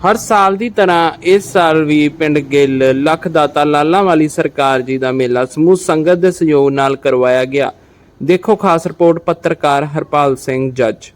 ਹਰ ਸਾਲ ਦੀ ਤਰ੍ਹਾਂ ਇਸ ਸਾਲ ਵੀ ਪਿੰਡ ਗਿੱਲ ਲੱਖ ਦਾਤਾ ਲਾਲਾਂ ਵਾਲੀ ਸਰਕਾਰ ਜੀ ਦਾ ਮੇਲਾ ਸਮੂਹ ਸੰਗਤ ਦੇ ਸਹਿਯੋਗ ਨਾਲ ਕਰਵਾਇਆ ਗਿਆ। ਦੇਖੋ ਖਾਸ ਰਿਪੋਰਟ ਪੱਤਰਕਾਰ ਹਰਪਾਲ ਸਿੰਘ ਜੱਜ।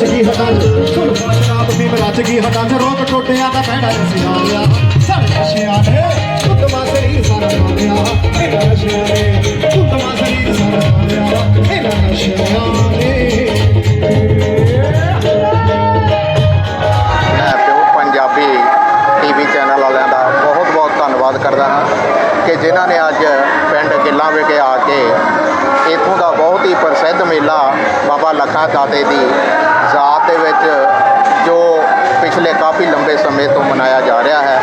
ਰੱਜ ਗਈ ਹਟਾਂ ਸੁਲਫਾ ਸ਼ਰਾਬ ਪੀਮ ਰੱਜ ਗਈ ਹਟਾਂ ਚ ਰੋਕ ਟੋਟਿਆਂ ਦਾ ਪੈੜਾ ਅਸੀਂ ਆ। ਲਿਆ ਸਾਡੇ ਨਸ਼ਿਆਂ ਨੇ ਕੁੱਟਵਾ ਸਰੀਰ ਸਾਰਾ ਆ ਲਿਆ ਇਹਨਾਂ ਨਸ਼ਿਆਂ ਨੇ ਕੁੱਟਵਾ ਸਰੀਰ ਸਾਰਾ ਆ ਲਿਆ ਇਹਨਾਂ ਨਸ਼ਿਆਂ ਨੇ। ਮੈਂ ਪਿਓ ਪੰਜਾਬੀ ਟੀਵੀ ਚੈਨਲ ਵਾਲਿਆਂ ਦਾ ਬਹੁਤ ਬਹੁਤ ਧੰਨਵਾਦ ਕਰਦਾ ਹਾਂ ਕਿ ਜਿਨ੍ਹਾਂ ਨੇ ਅੱਜ ਪਿੰਡ ਗਿੱਲਾਂ ਵਿਖੇ ਆ ਕੇ ਇਥੋਂ ਦਾ ਬਹੁਤ ਹੀ ਪ੍ਰਸਿੱਧ ਮੇਲਾ ਬਾਬਾ ਲੱਖਾ ਦਾਤੇ ਦੀ ਸਮੇਂ ਤੋਂ ਮਨਾਇਆ ਜਾ ਰਿਹਾ ਹੈ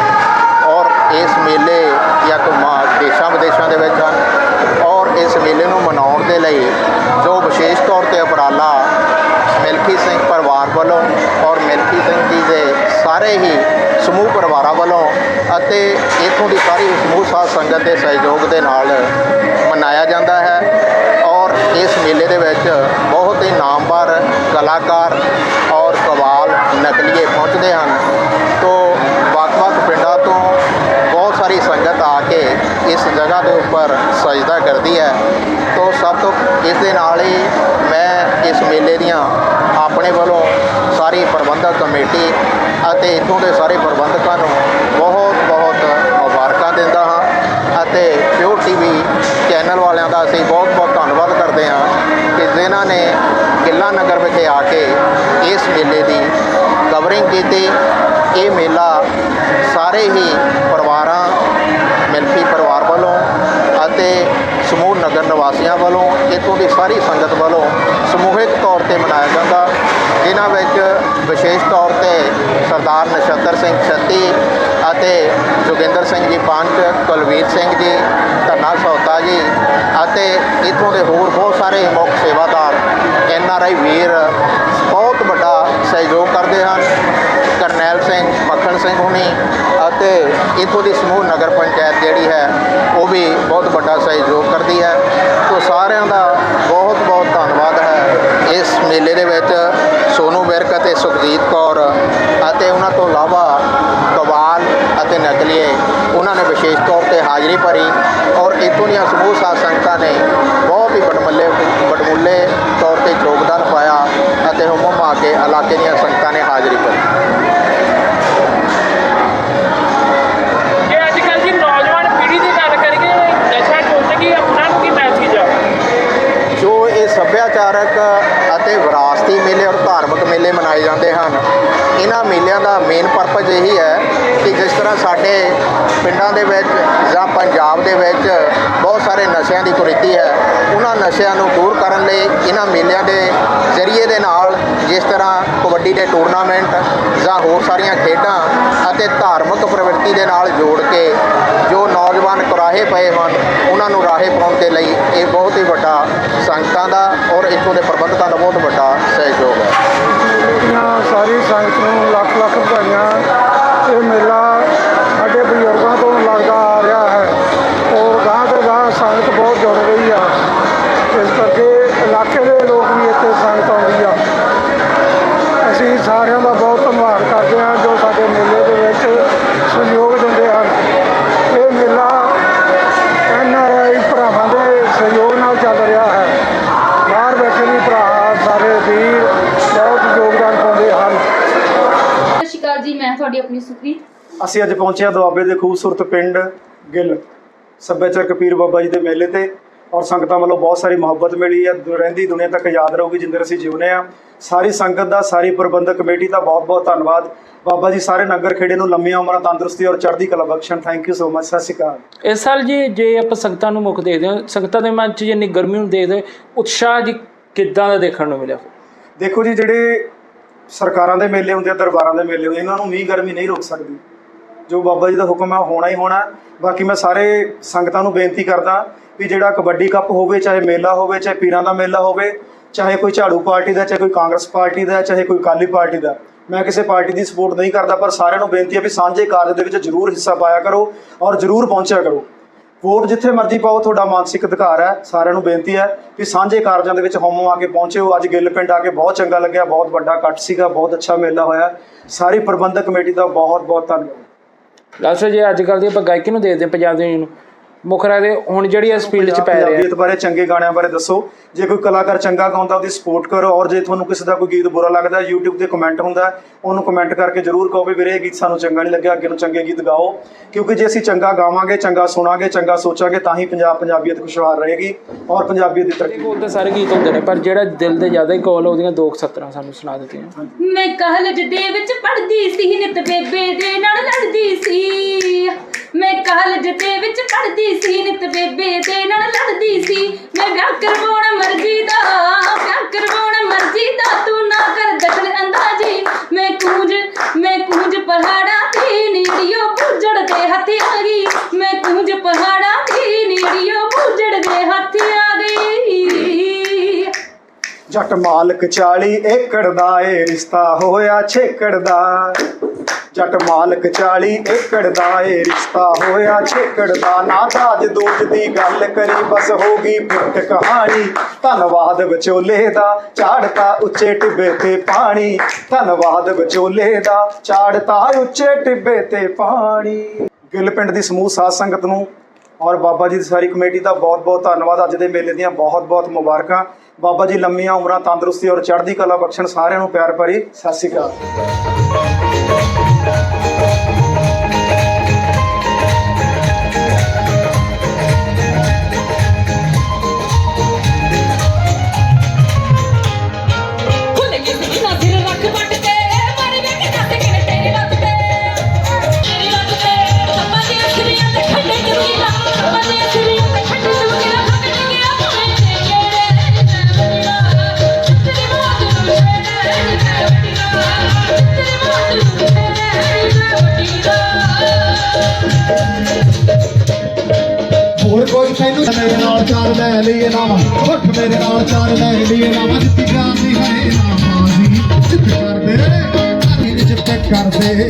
ਔਰ ਇਸ ਮੇਲੇ ਦੀਆਂ ਧੁੰਮਾਂ ਦੇਸ਼ਾਂ ਵਿਦੇਸ਼ਾਂ ਦੇ ਵਿੱਚ ਹਨ ਔਰ ਇਸ ਮੇਲੇ ਨੂੰ ਮਨਾਉਣ ਦੇ ਲਈ ਜੋ ਵਿਸ਼ੇਸ਼ ਤੌਰ ਤੇ ਉਪਰਾਲਾ ਮਿਲਖੀ ਸਿੰਘ ਪਰਿਵਾਰ ਵੱਲੋਂ ਔਰ ਮਿਲਖੀ ਸਿੰਘ ਜੀ ਦੇ ਸਾਰੇ ਹੀ ਸਮੂਹ ਪਰਿਵਾਰਾਂ ਵੱਲੋਂ ਅਤੇ ਇਥੋਂ ਦੀ ਸਾਰੀ ਸਮੂਹ ਸਾਧ ਸੰਗਤ ਦੇ ਸਹਿਯੋਗ ਦੇ ਨਾਲ ਮਨਾਇਆ ਜਾਂਦਾ ਹੈ ਔਰ ਇਸ ਮੇਲੇ ਦੇ ਵਿੱਚ ਬਹੁਤ ਹੀ ਨਾਮਵਰ ਕਲਾਕਾਰ ਕਮੇਟੀ ਅਤੇ ਇੱਥੋਂ ਦੇ ਸਾਰੇ ਪ੍ਰਬੰਧਕਾਂ ਨੂੰ ਬਹੁਤ ਬਹੁਤ ਮੁਬਾਰਕਾਂ ਦਿੰਦਾ ਹਾਂ ਅਤੇ ਪਿਓਰ ਟੀਵੀ ਚੈਨਲ ਵਾਲਿਆਂ ਦਾ ਅਸੀਂ ਬਹੁਤ ਬਹੁਤ ਧੰਨਵਾਦ ਕਰਦੇ ਹਾਂ ਕਿ ਜਿਨ੍ਹਾਂ ਨੇ ਕਿੱਲਾ ਨਗਰ ਵਿਖੇ ਆ ਕੇ ਇਸ ਮੇਲੇ ਦੀ ਕਵਰਿੰਗ ਕੀਤੀ। ਇਹ ਮੇਲਾ ਸਾਰੇ ਹੀ ਪਰਿਵਾਰਾਂ ਮਿਲਖੀ ਪਰਿਵਾਰ ਵੱਲੋਂ ਅਤੇ ਸਮੂਹ ਨਗਰ ਨਿਵਾਸੀਆਂ ਵੱਲੋਂ ਇੱਥੋਂ ਦੀ ਸਾਰੀ ਸੰਗਤ ਵੱਲੋਂ ਸਮੂਹਿਕ ਤੌਰ ਤੇ ਮਨਾਇਆ ਜਾਂਦਾ। ਜਿਨ੍ਹਾਂ ਵਿੱਚ ਵਿਸ਼ੇਸ਼ ਤੌਰ ਤੇ ਸਰਦਾਰ ਨਛੱਤਰ ਸਿੰਘ ਛੱਤੀ ਅਤੇ ਜੋਗਿੰਦਰ ਸਿੰਘ ਜੀ ਪੰਚ, ਕੁਲਵੀਰ ਸਿੰਘ ਜੀ, ਧੰਨਾ ਸੌਤਾ ਜੀ ਅਤੇ ਇੱਥੋਂ ਦੇ ਹੋਰ ਬਹੁਤ ਸਾਰੇ ਮੁੱਖ ਸੇਵਾਦਾਰ, ਐਨ ਆਰ ਆਈ ਵੀਰ ਬਹੁਤ ਵੱਡਾ ਸਹਿਯੋਗ ਕਰਦੇ ਹਨ। ਕਰਨੈਲ ਸਿੰਘ, ਮੱਖਣ ਸਿੰਘ ਹੁਣੀ ਇੱਥੋਂ ਦੀ ਸਮੂਹ ਨਗਰ ਪੰਚਾਇਤ ਜਿਹੜੀ ਹੈ, ਉਹ ਵੀ ਬਹੁਤ ਵੱਡਾ ਸਹਿਯੋਗ ਕਰਦੀ ਹੈ। ਸੋ ਸਾਰਿਆਂ ਦਾ ਬਹੁਤ ਬਹੁਤ ਧੰਨਵਾਦ ਹੈ। ਇਸ ਮੇਲੇ ਦੇ ਵਿੱਚ ਸੋਨੂ ਵਿਰਕ ਅਤੇ ਸੁਖਜੀਤ ਕੌਰ ਅਤੇ ਉਹਨਾਂ ਤੋਂ ਇਲਾਵਾ ਕਵਾਲ ਅਤੇ ਨਕਲੀਏ, ਉਹਨਾਂ ਨੇ ਵਿਸ਼ੇਸ਼ ਤੌਰ ਤੇ ਹਾਜ਼ਰੀ ਭਰੀ ਔਰ ਇੱਥੋਂ ਦੀਆਂ ਸਮੂਹ ਸਾਧ ਸੰਗਤਾਂ ਨੇ ਸੱਭਿਆਚਾਰਕ ਅਤੇ ਵਿਰਾਸਤੀ ਮੇਲੇ ਔਰ ਧਾਰਮਿਕ ਮੇਲੇ ਮਨਾਏ ਜਾਂਦੇ ਹਨ। ਇਹਨਾਂ ਮੇਲਿਆਂ ਦਾ ਮੇਨ ਪਰਪਸ ਇਹੀ ਹੈ ਕਿ ਜਿਸ ਤਰ੍ਹਾਂ ਸਾਡੇ ਪਿੰਡਾਂ ਦੇ ਵਿੱਚ ਜਾਂ ਪੰਜਾਬ ਦੇ ਵਿੱਚ ਬਹੁਤ ਸਾਰੇ ਨਸ਼ਿਆਂ ਦੀ ਕੁਰੀਤੀ ਹੈ, ਉਹਨਾਂ ਨਸ਼ਿਆਂ ਨੂੰ ਦੂਰ ਕਰਨ ਲਈ ਇਹਨਾਂ ਮੇਲਿਆਂ ਦੇ ਜ਼ਰੀਏ ਦੇ ਨਾਲ ਜਿਸ ਤਰ੍ਹਾਂ ਕਬੱਡੀ ਦੇ ਟੂਰਨਾਮੈਂਟ ਜਾਂ ਹੋਰ ਸਾਰੀਆਂ ਖੇਡਾਂ ਅਤੇ ਧਾਰਮਿਕ ਪ੍ਰਵਿਰਤੀ ਦੇ ਨਾਲ ਜੋੜ ਕੇ ਜੋ ਨੌਜਵਾਨ ਕੁਰਾਹੇ ਪਏ ਹਨ ਉਹਨਾਂ ਨੂੰ ਰਾਹੇ ਪਾਉਣ ਦੇ ਲਈ ਇਹ ਬਹੁਤ ਹੀ ਵੱਡਾ ਸੰਗਤਾਂ ਦਾ ਔਰ ਇੱਥੋਂ ਦੇ ਪ੍ਰਬੰਧਕਾਂ ਦਾ ਬਹੁਤ ਵੱਡਾ ਸਹਿਯੋਗ ਅਸੀਂ ਅੱਜ ਪਹੁੰਚੇ ਹਾਂ ਦੁਆਬੇ ਦੇ ਖੂਬਸੂਰਤ ਪਿੰਡ ਗਿੱਲ ਸੱਭਿਆਚਾਰਕ ਪੀਰ ਬਾਬਾ ਜੀ ਦੇ ਮੇਲੇ ਤੇ ਔਰ ਸੰਗਤਾਂ ਵੱਲੋਂ ਬਹੁਤ ਸਾਰੀ ਮੁਹੱਬਤ ਮਿਲੀ ਹੈ ਰਹਿੰਦੀ ਦੁਨੀਆ ਤੱਕ ਯਾਦ ਰਹੂਗੀ ਜਿੰਦਰ ਅਸੀਂ ਜਿਉਨੇ ਆ ਸਾਰੀ ਸੰਗਤ ਦਾ ਸਾਰੀ ਪ੍ਰਬੰਧਕ ਕਮੇਟੀ ਦਾ ਬਹੁਤ ਬਹੁਤ ਧੰਨਵਾਦ। ਬਾਬਾ ਜੀ ਸਾਰੇ ਨਗਰ ਖੇੜੇ ਨੂੰ ਲੰਮੀਆਂ ਉਮਰਾਂ ਤੰਦਰੁਸਤੀ ਔਰ ਚੜ੍ਹਦੀ ਕਲਾ ਬਖਸ਼ਣ। ਥੈਂਕ ਯੂ ਸੋ ਮਚ ਸਤਿ ਸ਼੍ਰੀ ਅਕਾਲ। ਇਸ ਸਾਲ ਜੀ ਜੇ ਆਪਾਂ ਸੰਗਤਾਂ ਨੂੰ ਮੁੱਖ ਦੇਖਦੇ ਹਾਂ ਸੰਗਤਾਂ ਦੇ ਮਨ 'ਚ ਜਿੰਨੀ ਗਰਮੀ ਨੂੰ ਦੇਖਦੇ ਉਤਸ਼ਾਹ ਜੀ ਕਿੱਦਾਂ ਦਾ ਦੇਖਣ ਨੂੰ ਮਿਲਿਆ? ਦੇਖੋ ਜੀ ਜਿਹੜੇ ਸਰਕਾਰਾਂ ਦੇ ਮੇਲੇ ਹੁੰਦੇ ਆ ਦਰਬਾਰਾਂ ਦੇ ਮੇਲੇ ਹੁੰਦੇ ਇਹਨਾਂ ਨੂੰ ਮੀਂਹ ਗਰਮੀ ਨਹੀਂ ਰੋਕ ਸਕਦੀ। ਜੋ ਬਾਬਾ ਜੀ ਦਾ ਹੁਕਮ ਹੈ ਹੋਣਾ ਹੀ ਹੋਣਾ। ਬਾਕੀ ਮੈਂ ਸਾਰੇ ਸੰਗਤਾਂ ਨੂੰ ਬੇਨਤੀ ਕਰਦਾ ਵੀ ਜਿਹੜਾ ਕਬੱਡੀ ਕੱਪ ਹੋਵੇ, ਚਾਹੇ ਮੇਲਾ ਹੋਵੇ, ਚਾਹੇ ਪੀਰਾਂ ਦਾ ਮੇਲਾ ਹੋਵੇ, ਚਾਹੇ ਕੋਈ ਝਾੜੂ ਪਾਰਟੀ ਦਾ, ਚਾਹੇ ਕੋਈ ਕਾਂਗਰਸ ਪਾਰਟੀ ਦਾ, ਚਾਹੇ ਕੋਈ ਅਕਾਲੀ ਪਾਰਟੀ ਦਾ, ਮੈਂ ਕਿਸੇ ਪਾਰਟੀ ਦੀ ਸਪੋਰਟ ਨਹੀਂ ਕਰਦਾ, ਪਰ ਸਾਰਿਆਂ ਨੂੰ ਬੇਨਤੀ ਹੈ ਵੀ ਸਾਂਝੇ ਕਾਰਜ ਦੇ ਵਿੱਚ ਜ਼ਰੂਰ ਹਿੱਸਾ ਪਾਇਆ ਕਰੋ ਔਰ ਜ਼ਰੂਰ ਪਹੁੰਚਿਆ ਕਰੋ। ਵੋਟ ਜਿੱਥੇ ਮਰਜ਼ੀ ਪਾਓ, ਤੁਹਾਡਾ ਮਾਨਸਿਕ ਅਧਿਕਾਰ ਹੈ, ਸਾਰਿਆਂ ਨੂੰ ਬੇਨਤੀ ਹੈ ਕਿ ਸਾਂਝੇ ਕਾਰਜਾਂ ਦੇ ਵਿੱਚ ਹੋਮੋ ਆ ਕੇ ਪਹੁੰਚਿਓ। ਅੱਜ ਗਿੱਲ ਪਿੰਡ ਆ ਕੇ ਬਹੁਤ ਚੰਗਾ ਲੱਗਿਆ, ਬਹੁਤ ਵੱਡਾ ਇਕੱਠ ਸੀਗਾ, ਬਹੁਤ ਅੱਛਾ ਮੇਲਾ ਹੋਇਆ। ਸਾਰੀ ਪ੍ਰਬੰਧਕ ਕਮੇਟੀ ਦਾ ਬਹੁਤ ਬਹੁਤ ਧੰਨਵਾਦ। ਲਾਸਟ ਜੇ ਅੱਜ ਕੱਲ੍ਹ ਦੀ ਆਪਾਂ ਗਾਇਕੀ ਨੂੰ ਦੇਖਦੇ ਹਾਂ ਪੰਜਾਬ ਦੇ ਨੂੰ। ਮੁੱਖ ਰੱਖਦੇ ਹੁਣ ਜਿਹੜੀ ਇਸ ਫੀਲਡ 'ਚ ਪੈ ਰਿਹਾ। ਪੰਜਾਬੀਅਤ ਬਾਰੇ ਚੰਗੇ ਗਾਣਿਆਂ ਬਾਰੇ ਦੱਸੋ। ਜੇ ਕੋਈ ਕਲਾਕਾਰ ਚੰਗਾ ਗਾਉਂਦਾ ਉਹਦੀ ਸਪੋਰਟ ਕਰੋ ਔਰ ਜੇ ਤੁਹਾਨੂੰ ਕਿਸੇ ਦਾ ਕੋਈ ਗੀਤ ਬੁਰਾ ਲੱਗਦਾ YouTube ਤੇ ਕਮੈਂਟ ਹੁੰਦਾ ਉਹਨੂੰ ਕਮੈਂਟ ਕਰਕੇ ਜਰੂਰ ਕਹੋ ਵੀ ਵੀਰੇ ਇਹ ਗੀਤ ਸਾਨੂੰ ਚੰਗਾ ਨਹੀਂ ਲੱਗਿਆ ਅੱਗੇ ਨੂੰ ਚੰਗੇ ਗੀਤ ਗਾਓ। ਕਿਉਂਕਿ ਜੇ ਅਸੀਂ ਚੰਗਾ ਗਾਵਾਂਗੇ ਚੰਗਾ ਸੁਣਾਂਗੇ ਚੰਗਾ ਸੋਚਾਂਗੇ ਤਾਂ ਹੀ ਪੰਜਾਬ ਪੰਜਾਬੀਅਤ ਖੁਸ਼ਹਾਲ ਰਹੇਗੀ ਔਰ ਪੰਜਾਬੀਅਤ ਦੀ ਤਰੱਕੀ ਤਾਂ ਸਾਰੇ ਗੀਤ ਹੁੰਦੇ ਨੇ ਪਰ ਜਿਹੜਾ ਦਿਲ ਦੇ ਜ਼ਿਆਦਾ ਹੀ ਕੋਲ ਉਹਦੀਆਂ ਦੋ ਸਤਰਾਂ ਸਾਨੂੰ ਸੁਣਾ ਦਿੱਤੀਆਂ ਮੈਂ ਕਾਲਜ ਦੇ ਵਿੱਚ ਪੜ੍ਹਦੀ ਸੀ ਨਿਤ ਬੇਬੇ ਦੇ ਨਾਲ ਲੜਦੀ ਸੀ। ਮੈਂ ਕਾਲਜ ਦੇ ਵਿੱਚ ਪੜ੍ਹਦੀ ਸੀ ਨਿਤ ਬੇਬੇ ਦੇ ਨਾਲ ਲੜਦੀ ਸੀ। ਮੈਂ ਵਿਆਹ ਕਰਵਾਉਣਾ ਮਰਜ਼ੀ ਦਾ ਵਿਆਹ ਕਰਵਾਉਣਾ ਮਰਜ਼ੀ ਦਾ, ਤੂੰ ਨਾ ਕਰ ਦਖਲ ਅੰਦਾਜ਼ੀ। ਮੈਂ ਕੂੰਜ ਮੈਂ ਕੂੰਜ ਪਹਾੜਾਂ ਦੀ ਨੀੜੀਓ ਬੁੱਝੜ ਦੇ ਹੱਥ ਆ ਗਈ। ਮੈਂ ਕੂੰਜ ਪਹਾੜਾਂ ਦੀ ਨੀੜੀਓ ਬੁੱਝੜ ਦੇ ਹੱਥ ਆ ਗਈ। ਜੱਟ ਮਾਲਕ 40 ਏਕੜ ਦਾ ਏ ਰਿਸ਼ਤਾ ਹੋਇਆ ਛੇਕੜ ਦਾ। ਜੱਟ ਮਾਲਕ 40 ਏਕੜ ਦਾ ਏ ਰਿਸ਼ਤਾ ਹੋਇਆ ਛੇਕੜ ਦਾ। ਨਾ ਦਾਜ ਦੋਜ ਦੀ ਗੱਲ ਕਰੀ, ਬਸ ਹੋ ਗਈ ਫਿੱਟ ਕਹਾਣੀ। ਧੰਨਵਾਦ ਵਿਚੋਲੇ ਦਾ, ਝਾੜਤਾ ਉੱਚੇ ਟਿੱਬੇ ਤੇ ਪਾਣੀ। ਧੰਨਵਾਦ ਵਿਚੋਲੇ ਦਾ, ਝਾੜਤਾ ਉੱਚੇ ਟਿੱਬੇ ਤੇ ਪਾਣੀ। ਗਿੱਲ ਪਿੰਡ ਦੀ ਸਮੂਹ ਸਾਧ ਸੰਗਤ ਨੂੰ ਔਰ ਬਾਬਾ ਜੀ ਦੀ ਸਾਰੀ ਕਮੇਟੀ ਦਾ ਬਹੁਤ-ਬਹੁਤ ਧੰਨਵਾਦ। ਅੱਜ ਦੇ ਮੇਲੇ ਦੀਆਂ ਬਹੁਤ-ਬਹੁਤ ਮੁਬਾਰਕਾਂ। ਬਾਬਾ ਜੀ ਲੰਮੀਆਂ ਉਮਰਾਂ ਤੰਦਰੁਸਤੀ ਔਰ ਚੜ੍ਹਦੀ ਕਲਾ ਬਖਸ਼ਣ ਸਾਰਿਆਂ ਨੂੰ ਪਿਆਰ ਭਰੀ। ਸਤਿ ਸ਼੍ਰੀ ਅਕਾਲ। Thank you. ਤੈਨੂੰ ਮੇਰੇ ਨਾਲ ਚਾਰ ਲੈ ਲਈਏ ਨਾ। ਉੱਠ ਮੇਰੇ ਨਾਲ ਚਾਰ ਲੈ ਲਈਏ ਨਾ। ਜਿੱਤੀ ਜਾਂਦੀ ਹੈ ਨਾ। ਬਾਜ਼ੀ ਜਿੱਤ ਕਰਦੇ ਕਰਦੇ ਜਿੱਤ ਕਰਦੇ।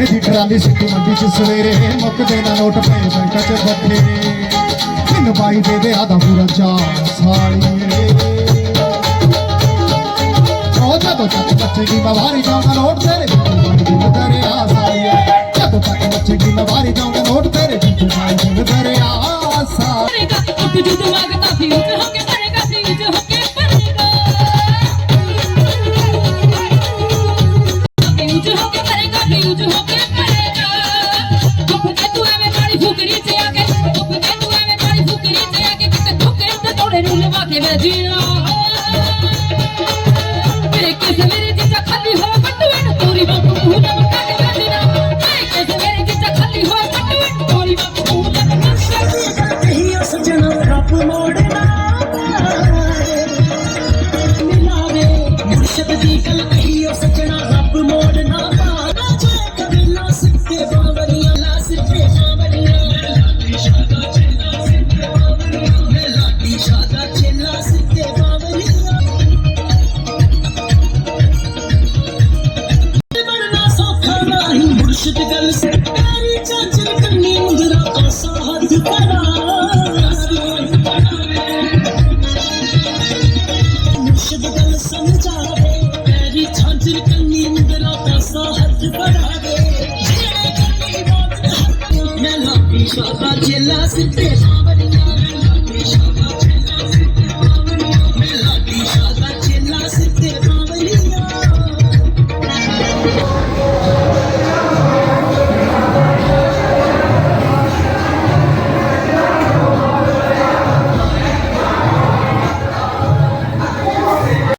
ਸੋਨੇ ਦੀ ਟਰਾਲੀ ਸਿੱਟੀ ਮੰਡੀ ਚ ਸਵੇਰੇ ਮੁੱਕਦੇ ਨਾ ਨੋਟ ਪਏ ਬੈਂਕਾਂ ਚ ਬੱਠੇ। ਮੈਨੂੰ ਬਾਈ ਦੇ ਦੇ ਆਦਾ ਪੂਰਾ ਚਾ ਸਾਲੀਏ ਉਹ ਤੋਂ ਚੱਕ ਬੱਚੇ ਦੀ ਬਵਾਰੀ ਦਾ ਨੋਟ ਤੇਰੇ ਬੰਦ ਕਰੇ Solo tiene la certeza